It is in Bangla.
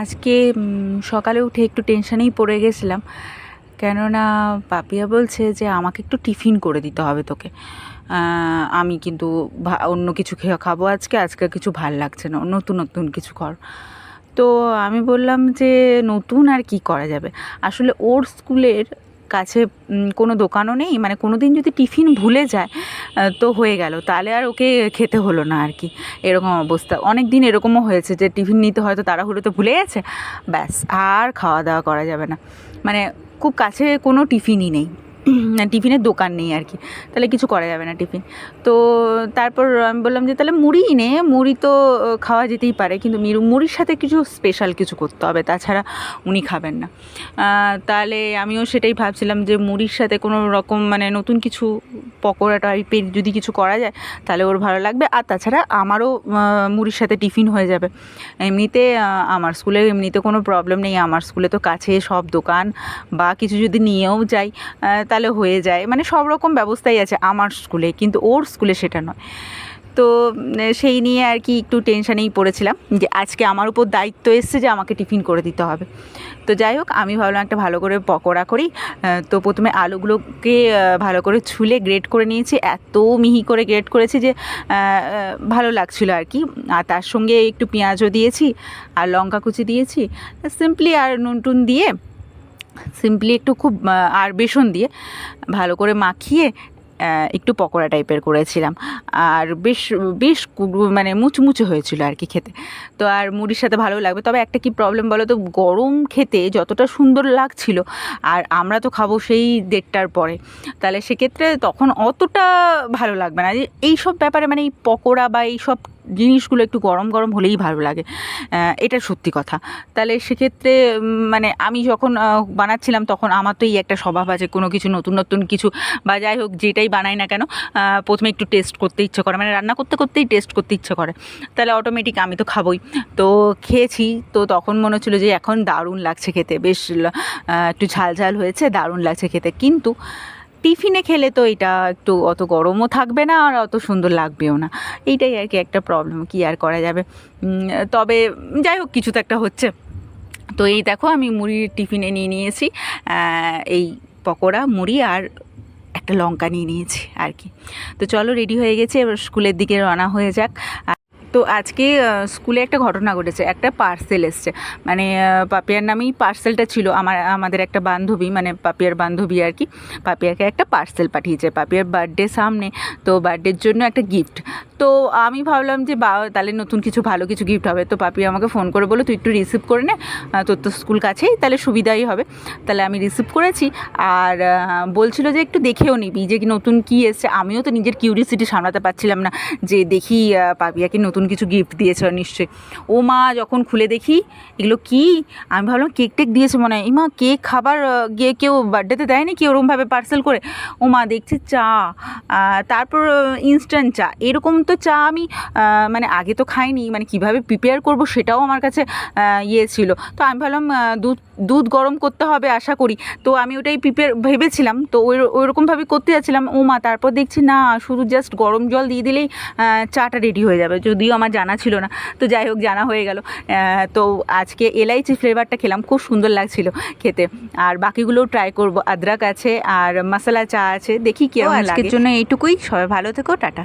আজকে সকালে উঠে একটু টেনশনেই পড়ে গেছিলাম। কেননা, পাপিয়া বলছে যে, আমাকে একটু টিফিন করে দিতে হবে তোকে। আমি কিন্তু অন্য কিছু খেয়ে খাব আজকে আজকে কিছু ভালো লাগছে না। নতুন নতুন কিছু কর। তো আমি বললাম যে, নতুন আর কি করা যাবে? আসলে ওর স্কুলের কাছে কোনো দোকানও নেই। মানে কোনো দিন যদি টিফিন ভুলে যায় তো হয়ে গেল। তাহলে আর ওকে খেতে হলো না আর কি। এরকম অবস্থা। অনেক দিন এরকমও হয়েছে যে টিফিন নিতে হয়তো তাড়াহুড়োতে ভুলে গেছে। ব্যাস, আর খাওয়া দাওয়া করা যাবে না। মানে খুব কাছে কোনো টিফিনই নেই। টিফিনের দোকান নেই আর কি। তাহলে কিছু করা যাবে না টিফিন। তো তারপর আমি বললাম যে তাহলে মুড়ি নে। মুড়ি তো খাওয়া যেতেই পারে কিন্তু মিরু মুড়ির সাথে কিছু স্পেশাল কিছু করতে হবে তাছাড়া উনি খাবেন না। তাহলে আমিও সেটাই ভাবছিলাম যে মুড়ির সাথে কোনো রকম মানে নতুন কিছু পকোড়া টাইপের যদি কিছু করা যায় তাহলে ওর ভালো লাগবে। আর তাছাড়া আমারও মুড়ির সাথে টিফিন হয়ে যাবে। এমনিতে আমার স্কুলে এমনিতে কোনো প্রবলেম নেই। আমার স্কুলে তো কাছে সব দোকান বা কিছু যদি নিয়েও যাই আহ, তাহলে হয়ে যায়। মানে সব রকম ব্যবস্থাই আছে আমার স্কুলে, কিন্তু ওর স্কুলে সেটা নয়। তো সেই নিয়ে আর কি একটু টেনশানেই পড়েছিলাম যে আজকে আমার উপর দায়িত্ব এসছে যে আমাকে টিফিন করে দিতে হবে। তো যাই হোক, আমি ভাবলাম একটা ভালো করে পকোড়া করি। তো প্রথমে আলুগুলোকে ভালো করে ছুলে গ্রেট করে নিয়েছি। এত মিহি করে গ্রেট করেছি যে ভালো লাগছিল আর কি। আর তার সঙ্গে একটু পেঁয়াজও দিয়েছি, আর লঙ্কা কুচি দিয়েছি। সিম্পলি আর নুন টুন দিয়ে সিম্পলি একটু খুব আর বেসন দিয়ে ভালো করে মাখিয়ে একটু পকোড়া টাইপের করেছিলাম। আর বেশ বেশ মানে মুচমুচে হয়েছিল আর কি খেতে। তো আর মুড়ির সাথে ভালো লাগবে। তবে একটা কি প্রবলেম বলো তো গরম খেতে যতটা সুন্দর লাগছিল, আর আমরা তো খাব সেই দেড়টার পরে, তাহলে সেক্ষেত্রে তখন অতটা ভালো লাগবে না। এই সব ব্যাপারে মানে এই পকোড়া বা এই সব জিনিসগুলো একটু গরম গরম হলেই ভালো লাগে। এটা সত্যি কথা। তাহলে সেক্ষেত্রে মানে আমি যখন বানাচ্ছিলাম তখন আমার তো এই একটা স্বভাব আছে, কোনো কিছু নতুন নতুন কিছু বা যাই হোক যেটাই বানাই না কেন প্রথমে একটু টেস্ট করতে ইচ্ছে করে। মানে রান্না করতে করতেই টেস্ট করতে ইচ্ছে করে। তাহলে অটোমেটিক আমি তো খাবোই। তো খেয়েছি, তো তখন মনে হচ্ছিল যে এখন দারুণ লাগছে খেতে। বেশ একটু ঝাল ঝাল হয়েছে, দারুণ লাগছে খেতে। কিন্তু টিফিনে খেলে তো এটা একটু অত গরমও থাকবে না আর অত সুন্দর লাগবেও না। এইটাই আর কি একটা প্রবলেম কি আর করা যাবে। তবে যাই হোক, কিছু তো একটা হচ্ছে। তো এই দেখো, আমি মুড়ির টিফিনে নিয়ে নিয়েছি এই পকোড়া, মুড়ি আর একটা লঙ্কা নিয়ে নিয়েছি আর কি। তো চলো রেডি হয়ে গেছে, এবার স্কুলের দিকে রওনা হয়ে যাক। তো আজকে স্কুলে একটা ঘটনা ঘটেছে, একটা পার্সেল এসছে। মানে পাপিয়ার নামেই পার্সেলটা ছিল, আমার, আমাদের একটা বান্ধবী মানে পাপিয়ার বান্ধবী আর কি, পাপিয়াকে একটা পার্সেল পাঠিয়েছে, পাপিয়ার বার্থডে সামনে, তো বার্থডের জন্য একটা গিফট তো আমি ভাবলাম যে বা তাহলে নতুন কিছু, ভালো কিছু গিফট হবে। তো পাপি আমাকে ফোন করে বলো তুই একটু রিসিভ করে নে তোর তো স্কুল কাছেই, তাহলে সুবিধাই হবে। তাহলে আমি রিসিভ করেছি, আর বলছিল যে, একটু দেখেও নিবি যে, কি নতুন কী এসছে। আমিও তো নিজের কিউরিয়াসিটি সামলাতে পারছিলাম না, যে দেখি পাপিয়াকে নতুন কিছু গিফট দিয়েছে নিশ্চয়ই। ও মা যখন খুলে দেখি, এগুলো কি? আমি ভাবলাম কেক টেক দিয়েছে মনে হয়। এই মা কেক খাবার গিয়ে কেউ বার্থডেতে দেয়নি কি? ওরমভাবে পার্সেল করে। ও মা দেখছি চা তারপর ইনস্ট্যান্ট চা। এরকম তো চা আমি মানে আগে তো খাইনি। মানে কীভাবে প্রিপেয়ার করব সেটাও আমার কাছে ইয়ে ছিল। তো আমি ভাবলাম দুধ দুধ গরম করতে হবে আশা করি। তো আমি ওটাই প্রিপেয়ার ভেবেছিলাম। তো ওই ওইরকমভাবে করতে যাচ্ছিলাম। ও মা তারপর দেখছি, না, শুধু জাস্ট গরম জল দিয়ে দিলেই চাটা রেডি হয়ে যাবে। যদিও আমার জানা ছিল না। তো যাই হোক জানা হয়ে গেল। তো আজকে এলাইচি ফ্লেভারটা খেলাম খুব সুন্দর লাগছিল খেতে। আর বাকিগুলোও ট্রাই করব। আদ্রাক আছে আর মশলা চা আছে দেখি কেউ আজকের আজকের জন্য এইটুকুই। সবাই ভালো থেকো টাটা।